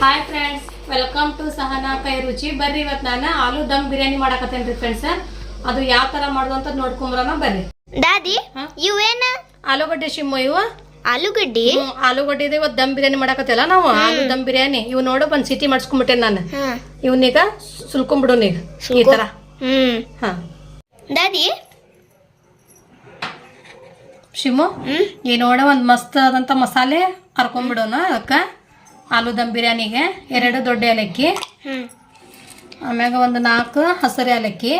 Hi friends welcome to Sahana ಕೈ ರುಚಿ ಬರ್ರಿ ಇವತ್ತು ನಾನು ಆಲೂ ದಮ್ ಬಿರಿಯಾನಿ ಮಾಡಕತ್ತೇನ್ರಿ ಫ್ರೆಂಡ್ಸ್ ಅದು ಯಾವ ತರ ಮಾಡೋದು ಅಂತ ನೋಡ್ಕೊಂಬರೋಣ ಬರ್ರಿ. ದಾದಿ ಹಾ? ಇವೇನ? ಆಲೂಗಡ್ಡೆ ಶಿಮ್ಮು ಇವು. ಆಲೂಗಡ್ಡಿ? ಹ್ಮ್, ಆಲೂಗಡ್ಡೆ ಇದೆ ಇವತ್ತು ದಮ್ ಬಿರಿಯಾನಿ ಮಾಡಕತ್ತಿಲ್ಲ ನಾವು. ಆಲೂ ದಮ್ ಬಿರಿಯಾನಿ. ಇವು ನೋಡು ಒಂದ್ ಸಿಟಿ ಮಾಡಿಸ್ಕೊಂಡ್ಬಿಟ್ಟೆ ನಾನು. ಹಾ. ಇವನ್ನೀಗ ಸುಲ್ಕೊಂಡ್ಬಿಡೋನ್ ಈಗ ಈ ಸುಲ್ಕೊ- ತರ. ಹ್ಮ್. ಹಾ. ದಾದಿ? ಶಿಮು ಹ್ಮ್. ಈ ನೋಡ ಒಂದ್ ಮಸ್ತ್ ಆದಂತ ಮಸಾಲೆ ಹರ್ಕೊಂಡ್ಬಿಡೋಣ ಅದಕ್ಕ. ಆಲೂ ದಮ್ ಬಿರಿಯಾನಿಗೆ ಎರಡು ದೊಡ್ಡ ಏಲಕ್ಕಿ ಆಮ್ಯಾಗ ಒಂದು ನಾಲ್ಕು ಹಸಿರು ಏಲಕ್ಕಿ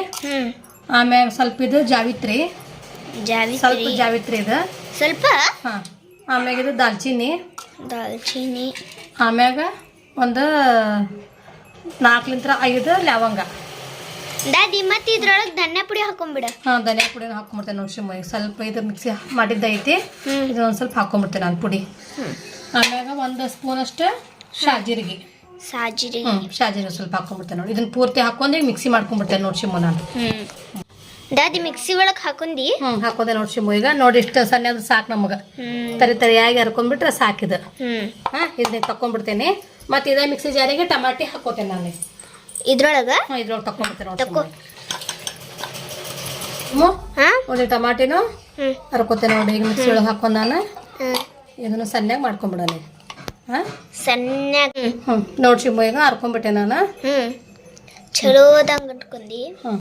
ಆಮ್ಯಾಗ ಸ್ವಲ್ಪ ಇದು ಜಾವಿತ್ರಿ. ಸ್ವಲ್ಪ ಜಾವಿತ್ರಿ ಜಾವಿತ್ರಿ ಇದು. ಸ್ವಲ್ಪ? ಹಾ. ಆಮ್ಯಾಗ ಇದು ದಾಲ್ಚಿನ್ನಿ. ದಾಲ್ಚಿನ್ನಿ. ಆಮ್ಯಾಗ ಒಂದು ನಾಲ್ಕಲಿಂತ್ರ ಐದು ಲವಂಗ ದಾದಿ ಮತ್ತೆ ಇದ್ರೊಳಗೆ ಧನ್ಯ ಪುಡಿ ಹಾಕೊಂಡ್ಬಿಡ ಹಾ ಧನಿಯಾ ಪುಡಿನ ಹಾಕೊಂಡ್ಬಿಡ್ತೇನೆ ನೋಡಿ ಸ್ವಲ್ಪ ಇದು ಮಿಕ್ಸಿ ಮಾಡಿದ್ದೈತಿ. ಇದೊಂದು ಇದು ಒಂದು ಸ್ವಲ್ಪ ಹಾಕೊಂಡ್ಬಿಡ್ತೇನೆ ನಾನು ಪುಡಿ. ಆಮ್ಯಾಗ ಒಂದು ಸ್ಪೂನ್ ಅಷ್ಟು ಶಾಜೀರಿಗೆ. ಸಾಜಿರಿ ಶಾಜೀರಿಗೆ ಸ್ವಲ್ಪ ಹಾಕೊಂಡ್ಬಿಡ್ತೇನೆ ನೋಡಿ. ಇದನ್ನ ಪೂರ್ತಿ ಹಾಕೊಂಡಿ ಮಿಕ್ಸಿ ಮಾಡ್ಕೊಂಡ್ಬಿಡ್ತೇನೆ ನೋಡಿ ಶಿಮ್ಮು ನಾನು. ದಾದಿ ಮಿಕ್ಸಿ ಒಳಗೆ ಹಾಕೊಂಡಿ? ಹ್ಞೂ ಹಾಕೋದೆ ನೋಡಿ ಶಿಮ್ಮು. ಈಗ ನೋಡಿ ಇಷ್ಟು ಸಣ್ಣ ಸಾಕು ನಮಗೆ. ತರಿ ತರಿಯಾಗಿ ಹರ್ಕೊಂಡ್ಬಿಟ್ರೆ ಸಾಕಿದ ಹಾ ಇದನ್ನ ತಕೊಂಡ್ಬಿಡ್ತೇನೆ ಮತ್ತೆ ಇದೇ ಮಿಕ್ಸಿ ಜಾರಿಗೆ ಟಮಾಟಿ ಹಾಕೋತೇನೆ ನಾನು. ಇದ್ರೊಳಗ? ಹ್ಞೂ ಇದ್ರೊಳಗೆ ತಕೊಂಡ್ಬಿಡ್ತೇನೆ ತಕೋ. ನೋಡಿ ಹಾ? ನೋಡಿ ಟಮಾಟಿನು ಹರ್ಕೋತೇನೆ ನೋಡಿ. ಈಗ ಮಿಕ್ಸಿ ಒಳಗೆ ಹಾಕೊಂಡು ನಾನು. ಇದನ್ನು ಸಣ್ಣಗೆ ಮಾಡ್ಕೊಂಬಿಡೋಣ ಹಾಂ ಸಣ್ಣ ಹ್ಮ್ ಹ್ಞೂ ನೋಡಿ ಈಗ ನಾನು. ಹ್ಮ್. ಚಲೋದಂಗ್ ಇಟ್ಕೊಂಡಿ ಹ್ಞೂ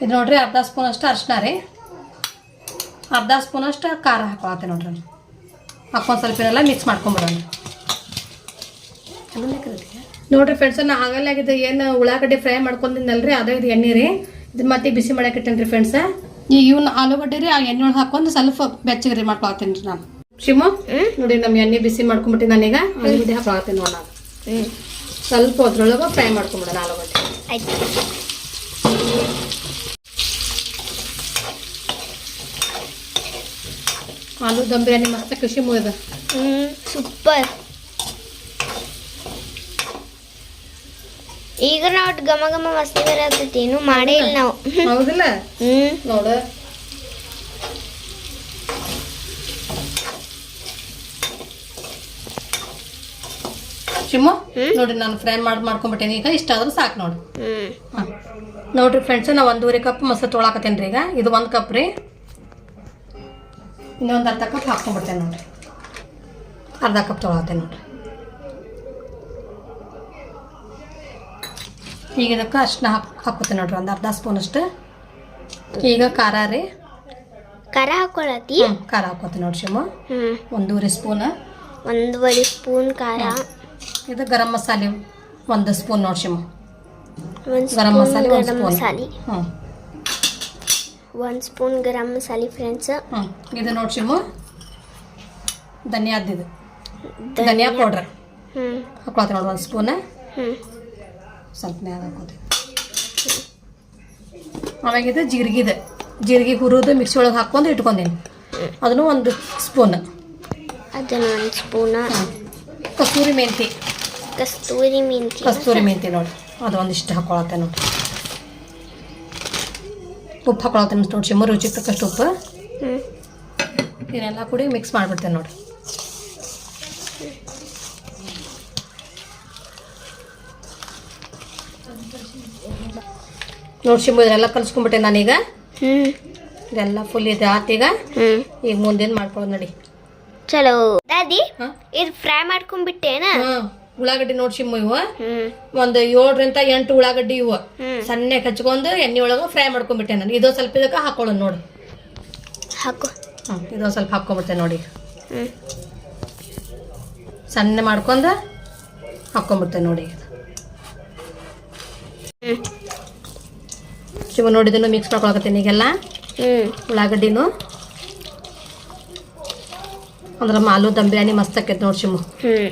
ಇದು ನೋಡ್ರಿ ಅರ್ಧ ಸ್ಪೂನ್ ಅಷ್ಟು ಅರ್ಶಿನ ರೀ. ಅರ್ಧ ಸ್ಪೂನ್ ಅಷ್ಟು ಖಾರ ಹಾಕೊಳತ್ತೆ ನೋಡ್ರಿ. ಹಾಕೊಂಡು ಸ್ವಲ್ಪ ಏನೆಲ್ಲ ಮಿಕ್ಸ್ ಮಾಡ್ಕೊಂಬಿಡೋಣ. ನೋಡ್ರಿ ಫ್ರೆಂಡ್ಸ್ ನಾ ಆಗಲ್ಲಾಗಿದೆ ಏನು ಉಳ್ಳಾಗಡ್ಡೆ ಫ್ರೈ ಮಾಡ್ಕೊಂಡಿದ್ದಲ್ರಿ ಅದೇ ಇದು ಎಣ್ಣೆ ರೀ. ಇದು ಮತ್ತೆ ಬಿಸಿ ಮಾಡಕ್ಕೆ ಇಟ್ಟೇನ್ರಿ ಫ್ರೆಂಡ್ಸ್ ಈಗ ಇವ್ನ ಆಲೂಗಡ್ಡೆ ರೀ ಆ ಎಣ್ಣೆ ಒಳಗೆ ಹಾಕೊಂಡು ಸ್ವಲ್ಪ ಬೆಚ್ಚಗೆ ರೀ ಮಾಡ್ಕೊಳತ್ತೀನಿ ರೀ ನಾನು. ಶಿಮು? ನೋಡಿ ನಮ್ಮ ಎಣ್ಣೆ ಬಿಸಿ ಮಾಡ್ಕೊಂಡ್ಬಿಟ್ಟಿ ನಾನೀಗ. ಆಲೂಗಡ್ಡೆ ನಾನು ಹ್ಮ್. ಸ್ವಲ್ಪ ಅದ್ರೊಳಗೆ ಫ್ರೈ ಮಾಡ್ಕೊಂಬಿಡೋಣ ಆಲೂಗಡ್ಡೆ. ಆಲೂ ದಮ್ ಬಿರಿಯಾನಿ ಮಸ್ತ್ ಕೃಷಿ ಮುಗಿದ ಹ್ಮ್ ಸೂಪರ್. ಈಗ ನಾವು ಗಮ ಗಮ ಮಸ್ತಿ ಬರತೈತಿ ಏನು ಮಾಡೇ ಇಲ್ಲ ನಾವು. ಹೌದಿಲ್ಲ? ಹ್ಮ್. ನೋಡ. ಶಿಮು. ಹ್ಮ್? ನೋಡ್ರಿ ನಾನು ಫ್ರೈ ಮಾಡಿ ಮಾಡ್ಕೊಂಡ್ಬಿಟ್ಟೇನಿ ಈಗ ಇಷ್ಟಾದ್ರೂ ಸಾಕು ನೋಡಿ. ನೋಡ್ರಿ ಫ್ರೆಂಡ್ಸ್ ನಾ ಒಂದೂವರೆ ಕಪ್ ಮೊಸರು ತೊಳಾಕತ್ತೇನ್ರಿ ರೀ ಈಗ. ಇದು ಒಂದು ಕಪ್ ರೀ. ಇನ್ನೊಂದು ಅರ್ಧ ಕಪ್ ಹಾಕ್ಕೊಂಡ್ಬಿಡ್ತೇನೆ ನೋಡ್ರಿ. ಅರ್ಧ ಕಪ್ ತೊಳಾಕತ್ತೇನೆ ನೋಡ್ರಿ. ಈಗ ಇದಕ್ಕೆ ಅಷ್ಟನ್ನ ಹಾಕ್ ಹಾಕೋತೇನೆ ನೋಡ್ರಿ. ಒಂದು ಅರ್ಧ ಸ್ಪೂನ್ ಅಷ್ಟು. ಈಗ ಖಾರ ರೀ. ಖಾರ ಹಾಕೊಳತಿ? ಖಾರ ಹಾಕೋತೀನಿ ನೋಡ್ರಿ ಶಿಮ. ಹ್ಮ್. ಒಂದೂವರೆ ಸ್ಪೂನ್ ಒಂದೂವರೆ ಸ್ಪೂನ್ ಖಾರ. ಇದು ಗರಂ ಮಸಾಲೆ ಒಂದು ಸ್ಪೂನ್ ನೋಡಿ ಶಿಮ. ಗರಂ ಮಸಾಲೆ ಒಂದು ಸ್ಪೂನ್. ಒಂದು ಹ್ಞೂ ಒಂದ್ ಸ್ಪೂನ್ ಗರಂ ಮಸಾಲೆ ಫ್ರೆಂಡ್ಸ್ ಹ್ಞೂ ಇದು ನೋಡಿ ಧನಿಯಾದ ಇದು. ಧನಿಯಾ ಪೌಡ್ರ್ ಹ್ಞೂ ಹಾಕೊಳತ್ತೆ ನೋಡಿ ಒಂದು ಸ್ಪೂನ್. ಹ್ಞೂ ಸ್ವಲ್ಪ ಮ್ಯಾಗ ಹಾಕೋತೀನಿ ಆಮ್ಯಾಗ ಇದು ಜೀರಿಗೆದು. ಜೀರಿಗೆ ಹುರಿದು ಮಿಕ್ಸಿ ಒಳಗೆ ಹಾಕ್ಕೊಂಡು ಇಟ್ಕೊಂಡೀನಿ ಅದನ್ನು ಒಂದು ಸ್ಪೂನ್. ಅದನ್ನು ಒಂದು ಸ್ಪೂನ್. ಕಸೂರಿ ಮೆಂತಿ ಕಸ್ತೂರಿ ಮೆಂತಿ. ಕಸ್ತೂರಿ ಮೆಂತಿ ನೋಡಿ. ಅದು ಒಂದಿಷ್ಟು ಹಾಕೊಳತ್ತೆ ನೋಡಿ. ಉಪ್ಪು ಹಾಕೊಳತ್ತೆ ನೋಡಿ ಶಿಮ್ಮ ರುಚಿಗೆ ತಕ್ಕಷ್ಟು ಉಪ್ಪು. ಇದನ್ನೆಲ್ಲ ಕೂಡಿ ಮಿಕ್ಸ್ ಮಾಡಿಬಿಡ್ತೇನೆ ನೋಡಿ. ನೋಡಿ ಶಿಂಬು ಇದನ್ನೆಲ್ಲ ಕಲಿಸ್ಕೊಂಡ್ಬಿಟ್ಟೆ ನಾನೀಗ. ಇದೆಲ್ಲ ಫುಲ್ ಇದೆ ಆತೀಗ ಈಗ. ಮುಂದೇನು ಮಾಡ್ಕೊಳ್ಳೋದು ನೋಡಿ. ಚಲೋ. ದಾದಿ ಇದು ಫ್ರೈ ಮಾಡ್ಕೊಂಡ್ಬಿಟ್ಟೇನಾ? ಉಳ್ಳಾಗಡ್ಡಿ ನೋಡಿ ಶಿಮ್ಮ ಇವು. ಒಂದ್ ಏಳರಿಂದ ಎಂಟು ಉಳ್ಳಾಗಡ್ಡಿ ಇವು. ಸಣ್ಣ ಸಣ್ಣಗೆ ಹಚ್ಕೊಂಡು ಎಣ್ಣೆ ಒಳಗ ಫ್ರೈ ಮಾಡ್ಕೊಂಡ್ಬಿಟ್ಟೆ ನಾನು. ಇದು ಸ್ವಲ್ಪ ಇದಕ್ಕೆ ಹಾಕೊಳ್ಳೋಣ ನೋಡು. ಹಾಕು. ಹ್ಞೂ ಇದು ಸ್ವಲ್ಪ ಹಾಕ್ಕೊಂಬಿಡ್ತೇನೆ ನೋಡಿ. ಸಣ್ಣ ಮಾಡ್ಕೊಂಡು ಹಾಕ್ಕೊಂಬಿಡ್ತೇನೆ ನೋಡಿ. ಶಿವ ನೋಡಿದನು ಮಿಕ್ಸ್ ಮಾಡ್ಕೊಳಕತ್ತೀನಿ ಈಗೆಲ್ಲ. ಉಳ್ಳಾಗಡ್ಡಿನು. ಅಂದ್ರೆ ಮಾಲು ದಮ್ ಬಿರಿಯಾನಿ ಮಸ್ತ್ ಆಕೈತೆ ನೋಡಿ ಸಿಮ್ಮು ಹ್ಮ್.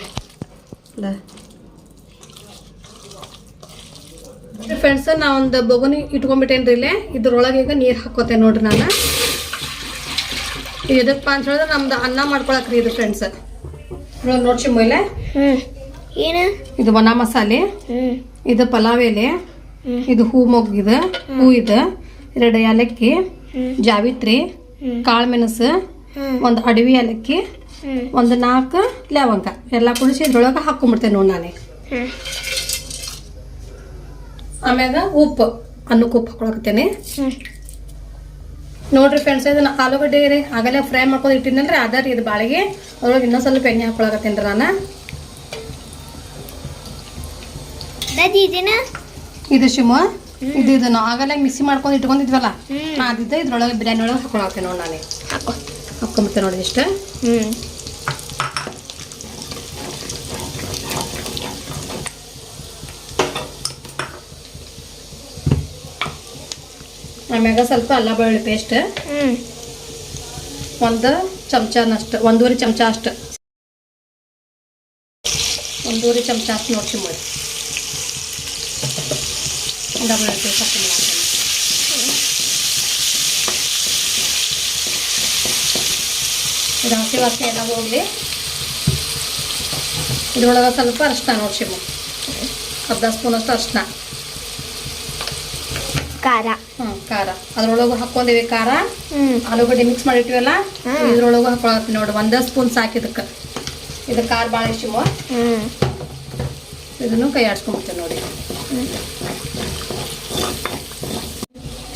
ಫ್ರೆಂಡ್ಸ್ ನಾ ಒಂದು ಬೊಗುನಿ ಇಟ್ಕೊಂಡ್ಬಿಟ್ಟೇನ್ರಿ ಇಲ್ಲೇ? ಇದ್ರೊಳಗೆ ಈಗ ನೀರು ಹಾಕೋತೆ ನೋಡ್ರಿ ನಾನು. ಇದಕ್ಕೆ ಅಂತ ಹೇಳಿದ್ರೆ ನಮ್ದು ಅನ್ನ ಮಾಡ್ಕೊಳಕ್ರಿ ಇದು ಫ್ರೆಂಡ್ಸ್ ನೋಡ್ಸಿ ಮೇಲೆ ಏನು? ಇದು ಒಣ ಮಸಾಲೆ. ಇದು ಪಲಾವ್ ಎಲೆ. ಇದು ಹೂ ಮೊಗ್ಗಿದ ಹೂ ಇದ. ಎರಡು ಏಲಕ್ಕಿ. ಜಾವಿತ್ರಿ. ಕಾಳು ಮೆಣಸು. ಒಂದು ಅಡವಿ ಏಲಕ್ಕಿ. ಒಂದು ನಾಲ್ಕು ಲವಂಗ ಎಲ್ಲ ಕುಡಿಸಿ ಇದ್ರೊಳಗೆ ಹಾಕೊಂಡ್ಬಿಡ್ತೇನೆ ನೋಡಿ ನಾನೇ. ಆಮ್ಯಾಗ ಉಪ್ಪು ಅನ್ನಕ್ಕೆ ಉಪ್ಪು ಹಾಕೊಳಕತ್ತೇನೆ. ನೋಡ್ರಿ ಫ್ರೆಂಡ್ಸ್ ಇದನ್ನ ಆಲೂಗಡ್ಡೆ ರೀ ಆಗಲೇ ಫ್ರೈ ಮಾಡ್ಕೊಂಡು ಇಟ್ಟಿದ್ನಲ್ರಿ ಅದ ರೀ ಇದು ಬಾಳಿಗೆ. ಅದ್ರೊಳಗೆ ಇನ್ನೊಂದು ಸ್ವಲ್ಪ ಎಣ್ಣೆ ಹಾಕೊಳಕತ್ತೇನೆ ರೀ ನಾನು ಇದು ಶಿಮ ಇದು ಇದನ್ನ ಆಗಲೇ ಮಿಕ್ಸಿ ಮಾಡ್ಕೊಂಡು ಇಟ್ಕೊಂಡಿದ್ವಲ್ಲ. ಅದಿದ್ದ ಇದ್ರೊಳಗೆ ಬಿರಿಯಾನಿ ಒಳಗೆ ಹಾಕೊಳಕತ್ತೇನೆ ನೋಡಿ ನಾನು. ಹಾಕೊ. ಹಾಕೊಂಬಿಡ್ತೇನೆ ನೋಡಿ ಇಷ್ಟ ಹ್ಮ್. ಆಮ್ಯಾಗ ಸ್ವಲ್ಪ ಅಲ್ಲ ಬೆಳ್ಳುಳ್ಳಿ ಪೇಸ್ಟ್ ಒಂದು ಚಮಚನಷ್ಟು ಒಂದೂವರೆ ಚಮಚ ಅಷ್ಟು ಒಂದೂವರೆ ಚಮಚ ಅಷ್ಟು ನೋಡಿ ಶಿಮ್ಮ ಡಬಲ್ ಪೇಸ್ಟ್ ಹಾಕೊಂಡು ಇದು ಹಸಿ ವಾಸನೆ ಎಲ್ಲ ಹೋಗಲಿ. ಇದ್ರೊಳಗೆ ಸ್ವಲ್ಪ ಅರ್ಶಿನ ನೋಡಿ ಶಿಮ್ಮ ಅರ್ಧ ಸ್ಪೂನ್ ಅಷ್ಟು ಅರಿಶಿನ. ಖಾರ. ಹ್ಞೂ ಖಾರ. ಅದ್ರೊಳಗೆ ಹಾಕೊಂಡಿವಿ ಖಾರ. ಹ್ಮ್. ಆಲೂಗಡ್ಡೆ ಮಿಕ್ಸ್ ಮಾಡಿಟ್ಟಿವಲ್ಲ ಹ್ಮ್. ಇದ್ರೊಳಗೆ ಹಾಕೊಳತ್ತಿ ನೋಡಿ ಒಂದೇ ಸ್ಪೂನ್ ಸಾಕು ಇದಕ್ಕೆ. ಇದು ಖಾರ ಭಾಳ ಇಷ್ಟ ಹ್ಮ್. ಇದನ್ನು ಕೈ ಆಡ್ಸ್ಕೊಂಡ್ಬಿಡ್ತೇವೆ ನೋಡಿ.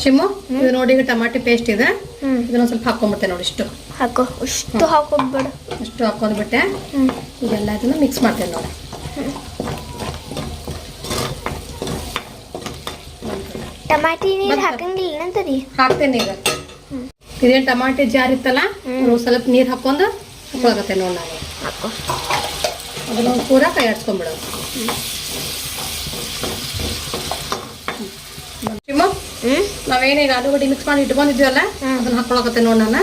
ಶಿಮು ಇದು ನೋಡಿ ಈಗ ಟಮಾಟಿ ಪೇಸ್ಟ್ ಇದೆ. ಹ್ಮ್. ಇದನ್ನ ಸ್ವಲ್ಪ ಹಾಕೊಂಡ್ಬಿಡ್ತೇನೆ ನೋಡಿ ಇಷ್ಟು. ಹಾಕೋ. ಇಷ್ಟು ಹಾಕೋಬಿಡು ಇಷ್ಟು ಹಾಕೊಂಡ್ಬಿಟ್ಟೆ ಹ್ಮ್. ಇದೆಲ್ಲ ಇದನ್ನ ಮಿಕ್ಸ್ ಮಾಡ್ತೇನೆ ನೋಡಿ. ಟಮಾಟಿ ನೀರು ಹಾಕಂಗಿಲ್ಲ ಅಂತದಿ ಹಾಕ್ತೇನೆ ಈಗ. ಇದೇನು ಟಮಾಟಿ ಜಾರಿತ್ತಲ್ಲ ಸ್ವಲ್ಪ ನೀರು ಹಾಕೊಂಡು ಹಾಕೊಳಕತ್ತೆ ನೋಡಿ ನಾನು ಹಾಕೋ. ಅದನ್ನ ಪೂರ ಕೈ ಹ್ಮ್. ನಾವೇನೀಗ ಆಲೂಗಡ್ಡೆ ಮಿಕ್ಸ್ ಮಾಡಿ ಇಟ್ಕೊಂಡಿದ್ವಲ್ಲ. ಅದನ್ನ ಹಾಕೊಳಕತ್ತೆ ನೋಡಿ ನಾನು.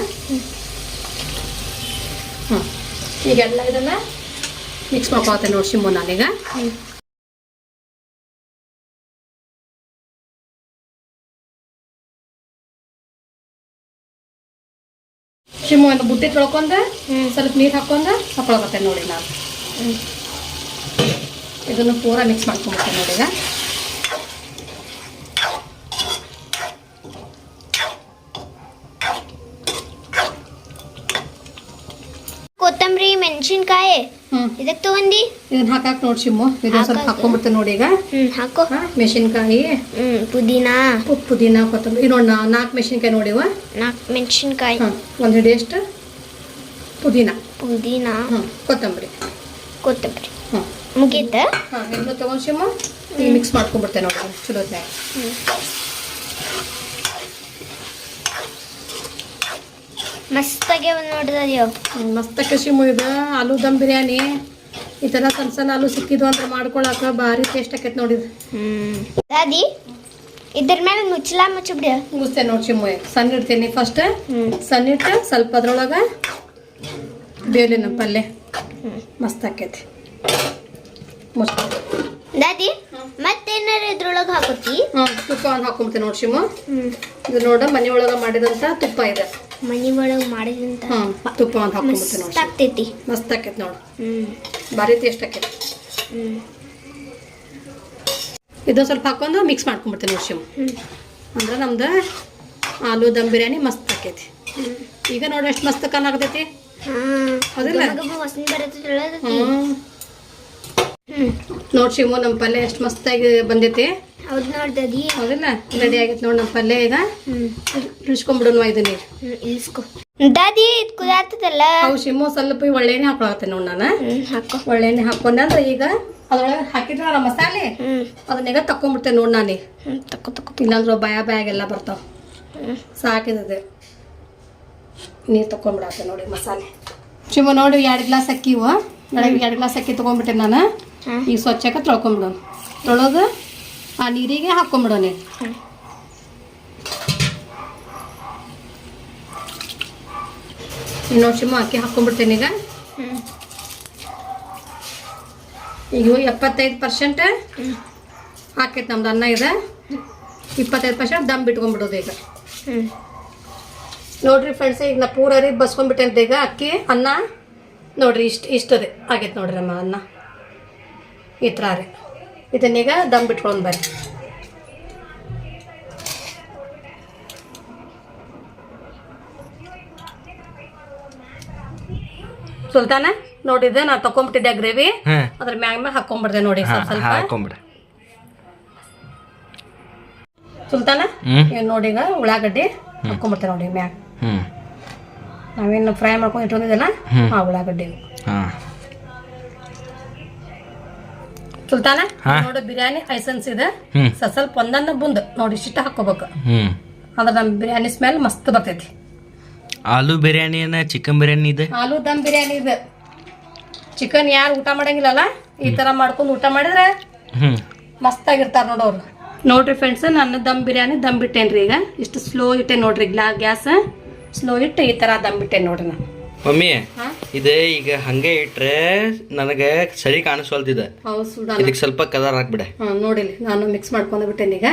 ಹ್ಞೂ ಈಗೆಲ್ಲ ಇದನ್ನ ಮಿಕ್ಸ್ ಮಾಡ್ಕೊಳತ್ತೆ ನೋಡಿ ಶಿಮು ನಾನೀಗ. ಶಿಮು ಒಂದು ಬುಟ್ಟಿ ತೊಳ್ಕೊಂಡು. ಸ್ವಲ್ಪ ನೀರು ಹಾಕೊಂಡು ಹಾಕೊಳಕತ್ತೆ ನೋಡಿ ನಾನು. ಇದನ್ನು ಪೂರ ಮಿಕ್ಸ್ ಮಾಡ್ಕೊಂಬಿಡ್ತೀನಿ ನೋಡಿ ಈಗ ಕೊತ್ತಂಬರಿ ಮೆಣಸಿನ್ಕಾಯಿ. ಇದಕ್ ಇದಕ್ಕೆ ತಗೊಂಡಿ? ಇದನ್ನ ಹಾಕಾಕ್ ನೋಡಿ ಇದನ್ನ ಸ್ವಲ್ಪ. ಹಾಕೊಂಡ್ಬಿಡ್ತೇನೆ ನೋಡಿ ಈಗ. ಹಾಕೋ. ಮೆಣಸಿನ್ಕಾಯಿ. ಪುದೀನಾ. ಪುದೀನ ಕೊತ್ತಂಬರಿ. ನೋಡಿ ನಾಲ್ಕು ಮೆಣಸಿನ್ಕಾಯಿ ನೋಡಿವ ನಾಲ್ಕು ಮೆಣಸಿನ್ಕಾಯಿ. ಒಂದು ಹಿಡಿಯಷ್ಟು ಪುದೀನ. ಪುದೀನಾ. ಹ್ಞೂ ಕೊತ್ತಂಬರಿ. ಕೊತ್ತಂಬರಿ. ಮುಗೀತ? ಹಾಂ ಇದನ್ನು ತೊಗೊಂಡು ಮಿಕ್ಸ್ ಮಾಡ್ಕೊಂಡ್ಬಿಡ್ತೇನೆ ನೋಡಿ ಚಲೋ ಹೊತ್ನ್ಯಾಗ. ಮಸ್ತಾಗೆ ಒಂದು ನೋಡಿದ್ಯೋ ಹ್ಮ್, ಮಸ್ತಕ್ಕೆ ಮುಗಿದ ಆಲೂ ದಮ್ ಬಿರಿಯಾನಿ. ಈ ಥರ ಸಣ್ಣ ಸಣ್ಣ ಆಲೂ ಸಿಕ್ಕಿದ್ವು ಅಂದ್ರೆ ಮಾಡ್ಕೊಳಕ ಭಾರಿ ಟೇಸ್ಟ್ ಆಕೈತೆ ನೋಡಿದ್ ದಾದಿ ಇದ್ರ ಮೇಲೆ ಮುಚ್ಚಲ ಮುಚ್ಚಿಬಿಡ ಗುಸ್ತೆ ನೋಡಿ ಚಿಮ್ಮು ಸಣ್ಣ ಇಡ್ತೀನಿ ಫಸ್ಟ್ ಸಣ್ಣ ಇಟ್ಟು ಸ್ವಲ್ಪ ಅದ್ರೊಳಗೆ ಬೇಲಿನ ಪಲ್ಯ. ಮಸ್ತ್ ಆಕೈತಿ. ದಾದಿ ಮತ್ತೇನಾರ ಇದ್ರೊಳಗೆ ಹಾಕೋತಿ? ತುಪ್ಪ ಒಂದು ಹಾಕೊಂಬಿಡ್ತೇನೆ ನೋಡಿ ಶಿಮು ಹ್ಮ್. ಇದು ನೋಡ ಮನೆ ಒಳಗೆ ಮಾಡಿದಂಥ ತುಪ್ಪ ಇದೆ. ಮನಿ ಒಳಗೆ ಮಾಡಿದಂತ ಹ್ಞೂ ತುಪ್ಪ ಒಂದು ನೋಡಿ ಆಗ್ತೈತಿ. ಮಸ್ತ್ ಆಕೈತಿ ನೋಡಿ. ಹ್ಮ್. ಭಾರಿ ಟೇಸ್ಟ್ ಆಕೈತಿ ಹ್ಮ್. ಇದೊಂದು ಸ್ವಲ್ಪ ಹಾಕೊಂಡು ಮಿಕ್ಸ್ ಮಾಡ್ಕೊಂಬಿಡ್ತೇನೆ ನೋಡಿ ಅಂದ್ರ ಹ್ಮ್. ಅಂದ್ರೆ ನಮ್ದು ಆಲೂ ದಮ್ ಬಿರಿಯಾನಿ ಮಸ್ತ್ ಆಕೈತಿ ಈಗ ನೋಡಿ ಎಷ್ಟು ಮಸ್ತ್ ಕನ್ ಆಗ್ತೈತಿ. ಹೌದಿಲ್ಲ? ಗಮಗಮ ಹ್ಞೂ ಹ್ಮ್. ನೋಡಿ ಶಿಮು ನಮ್ಮ ಪಲ್ಯ ಎಷ್ಟು ಮಸ್ತಾಗಿ ಬಂದೈತಿ. ಹೌದು ನೋಡ್ದದಿ? ಹೌದಲ್ಲ ರೆಡಿ ಆಗೈತೆ ನೋಡಿ ನಮ್ಮ ಪಲ್ಯ ಈಗ ಇಳಿಸ್ಕೊಂಡ್ಬಿಡೋಣ ಇದನ್ನ ಹ್ಮ್ ಇಳಿಸ್ಕೊ ದಾದಿ ಇದು ಕುದಾತದಲ್ಲ ಅವು ಶಿಮು ಸ್ವಲ್ಪ ಈ ಒಳ್ಳೆಣ್ಣೆ ಹಾಕೊಳತ್ತೆ ನೋಡಿ ನಾನು. ಹಾಕೋ. ಒಳ್ಳೆಣ್ಣೆ ಹಾಕೊಂಡೆ ಅಂದ್ರೆ ಈಗ ಅದ್ರೊಳಗೆ ಹಾಕಿದ್ರಲ್ಲ ಮಸಾಲೆ. ಅದನ್ನೀಗ ತಕೊಂಡ್ಬಿಡ್ತೇನೆ ನೋಡಿ ನಾನು. ತಕ್ಕ ತಕ್ಕ ತಕೋ ಇಲ್ಲಾಂದ್ರೆ ಭಯ ಬ್ಯಾಗೆಲ್ಲ ಬರ್ತಾವ. ಸಾಕಿದೆ ನೀರು ತಕೊಂಡ್ಬಿಡತ್ತೆ ನೋಡಿ ಮಸಾಲೆ. ಶಿವ ನೋಡಿ ಎರಡು ಗ್ಲಾಸ್ ಅಕ್ಕಿ ಇವು. ಬೆಳಗ್ಗೆ ಎರಡು ಗ್ಲಾಸ್ ಅಕ್ಕಿ ತೊಗೊಂಡ್ಬಿಟ್ಟೆ ನಾನು. ಈಗ ಸ್ವಚ್ಛಕ್ಕೆ ತೊಳ್ಕೊಂಬಿಡೋಣ. ತೊಳೆದು ಆ ನೀರಿಗೆ ಹಾಕ್ಕೊಂಬಿಡೋಣ ಹ್ಮ್. ಇನ್ನೊಂದು ಶಿಮ ಅಕ್ಕಿ ಹಾಕೊಂಡ್ಬಿಡ್ತೇನೆ ಈಗ. ಈಗ ಎಪ್ಪತ್ತೈದು ಪರ್ಸೆಂಟ್ ಹಾಕೈತೆ ನಮ್ದು ಅನ್ನ ಇದೆ. ಇಪ್ಪತ್ತೈದು ಪರ್ಸೆಂಟ್ ದಮ್ ಬಿಟ್ಕೊಂಡ್ಬಿಡೋದು ಈಗ. ನೋಡ್ರಿ ಫ್ರೆಂಡ್ಸ್ ಈಗ ನಾ ಪೂರ ರೀ ಬಸ್ಕೊಂಡ್ಬಿಟ್ಟೆ ಈಗ ಅಕ್ಕಿ, ಅನ್ನ. ನೋಡ್ರಿ ಇಷ್ಟು, ಇಷ್ಟದೆ. ಆಗೈತೆ ನೋಡ್ರಿ ಅಮ್ಮ ಅನ್ನ. ಈ ಥರ ರೀ ಇದನ್ನೀಗ ದಮ್ ಬಿಟ್ಕೊಂಡು ಬರ್ರಿ. ಸುಲ್ತಾನ ನೋಡಿದ್ದೆ ನಾ ತಕೊಂಡ್ಬಿಟ್ಟಿದ್ದೆ ಗ್ರೇವಿ. ಅದ್ರ ಮ್ಯಾಗ ಮ್ಯಾಗ ಹಾಕೊಂಡ್ಬಿಡ್ದೆ ನೋಡಿ ಸ್ವಲ್ಪ ಸ್ವಲ್ಪ. ಸುಲ್ತಾನ ನೋಡಿ ಈಗ ಉಳ್ಳಾಗಡ್ಡಿ ಹಾಕೊಂಡ್ಬಿಡ್ತೇವೆ ನೋಡಿ ಮ್ಯಾಗ. ನಾವೇನು ಫ್ರೈ ಮಾಡ್ಕೊಂಡು ಇಟ್ಕೊಂಡಿದ್ದಲ್ಲ. ಆ ಉಳ್ಳಾಗಡ್ಡಿ ಹಾ ಸುಲ್ತಾನ ನೋಡೋ ಬಿರಿಯಾನಿ ಐಸನ್ಸ್ ಇದೆ. ಸ್ವಲ್ಪ ಒಂದೊಂದು ಬುಂದ್ ನೋಡಿ ಇಷ್ಟ ಹಾಕೋಬೇಕು ಅಂದ್ರೆ ನಮ್ ಬಿರಿಯಾನಿ ಸ್ಮೆಲ್ ಮಸ್ತ್ ಬರ್ತೈತಿ. ಆಲೂ ಬಿರಿಯಾನಿ ಚಿಕನ್ ಬಿರಿಯಾನಿ ಇದೆ? ಆಲೂ ದಮ್ ಬಿರಿಯಾನಿ ಇದೆ. ಚಿಕನ್ ಯಾರು ಊಟ ಮಾಡಂಗಿಲ್ಲಲ್ಲ? ಈ ತರ ಮಾಡ್ಕೊಂಡು ಊಟ ಮಾಡಿದ್ರೆ ಮಸ್ತ್ ಆಗಿರ್ತಾರ ನೋಡೋರು ನೋಡ್ರಿ ಫ್ರೆಂಡ್ಸ್ ನಾನು ದಮ್ ಬಿರಿಯಾನಿ ದಮ್ ಬಿಟ್ಟೇನ್ರಿ ಈಗ. ಇಷ್ಟು ಸ್ಲೋ ಇಟ್ಟೆ ನೋಡ್ರಿ ಗ್ಲಾ ಗ್ಯಾಸ್. ಸ್ಲೋ ಇಟ್ಟು ಈ ತರ ದಮ್ ಬಿಟ್ಟೆ ನೋಡ್ರಿ ನಾನು. ಮಮ್ಮಿ ಇದು ಈಗ ಹಂಗೆ ಇಟ್ರೆ ನನಗೆ ಸರಿ ಕಾಣಿಸ್ವಲ್ತಿದೆ. ಸುಡೋಣ. ಇದಕ್ಕೆ ಸ್ವಲ್ಪ ಕಲರ್ ಹಾಕ್ಬಿಡೆ. ನೋಡಿಲಿ ನಾನು ಮಿಕ್ಸ್ ಮಾಡ್ಕೊಂಡು ಬಿಟ್ಟೇನೆ ಈಗ.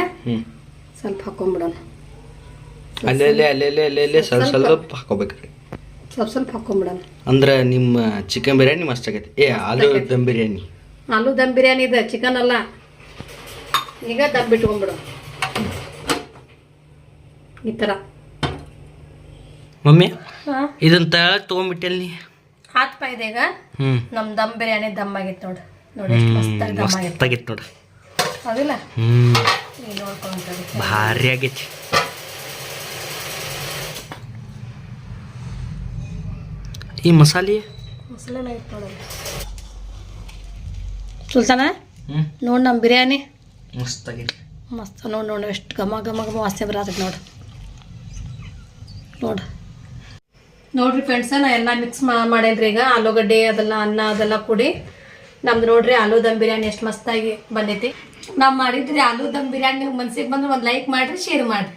ಸ್ವಲ್ಪ ಹಾಕೊಂಡ್ಬಿಡೋಣ ಅಲ್ಲೆಲ್ಲೇ ಅಲ್ಲೆಲ್ಲೇ ಅಲ್ಲೆಲ್ಲೇ ಸ್ವಲ್ಪ ಸ್ವಲ್ಪ. ಹಾಕೋಬೇಕ್ರಿ ಸ್ವಲ್ಪ ಸ್ವಲ್ಪ ಹಾಕೊಂಡ್ಬಿಡೋಣ ಅಂದ್ರೆ ನಿಮ್ಮ ಚಿಕನ್ ಬಿರಿಯಾನಿ ಮಸ್ತ್ ಆಗೈತಿ ಏ ಆಲೂ ದಮ್ ಬಿರಿಯಾನಿ ಆಲೂ ದಮ್ ಬಿರಿಯಾನಿ ಇದೆ ಚಿಕನ್ ಅಲ್ಲ. ಈಗ ದಮ್ ಬಿಟ್ಕೊಂಡ್ಬಿಡು ಈ ಥರ ಮಮ್ಮಿ ಇದನ್ನ ತಳ ತಗೊಂಡ್ಬಿಟ್ಟೆಲ್ಲಿ ಹಾತ್ ಪಾ ಇದೆ ಈಗ ಹ್ಮ್. ನಮ್ಮ ದಮ್ ಬಿರಿಯಾನಿ ದಮ್ ಆಗಿತ್ತು ನೋಡಿ. ನೋಡಿ ಎಷ್ಟು ಮಸ್ತಾಗಿ ದಮ್ ಆಗಿತ್ತು ಮಸ್ತ್ ಆಗಿತ್ತು. ನೋಡ್ರಿ ಹೌದಿಲ್ಲ? ಹ್ಮ್. ಈಗ ಭಾರಿ ಆಗೈತಿ. ಈ ಮಸಾಲೆ? ಮಸಾಲೆ ಇತ್ತು ನೋಡಲ್ಲ ಸುಲ್ತಾನ ನೋಡಿ ನಮ್ಮ ಬಿರಿಯಾನಿ. ಮಸ್ತ್ ಆಗೈತಿ. ಮಸ್ತ್ ನೋಡಿ ನೋಡಿ ಎಷ್ಟು ಘಮ ಘಮ ಘಮ ವಾಸನೆ ಬರ ನೋಡು. ನೋಡು. ನೋಡ್ರಿ ಫ್ರೆಂಡ್ಸ ನಾ ಎಲ್ಲ ಮಿಕ್ಸ್ ಮಾಡೇನ್ರಿ ಈಗ. ಆಲೂಗಡ್ಡೆ, ಅದೆಲ್ಲ ಅನ್ನ, ಅದೆಲ್ಲ ಕೂಡಿ. ನಮ್ದು ನೋಡ್ರಿ ಆಲೂ ದಮ್ ಬಿರಿಯಾನಿ ಎಷ್ಟು ಮಸ್ತಾಗಿ ಬಂದೈತಿ. ನಾವು ಮಾಡಿದ್ರಿ ಆಲೂ ದಮ್ ಬಿರಿಯಾನಿ ಮನ್ಸಿಗೆ ಬಂದ್ರೆ ಒಂದು ಲೈಕ್ ಮಾಡ್ರಿ ಶೇರ್ ಮಾಡ್ರಿ.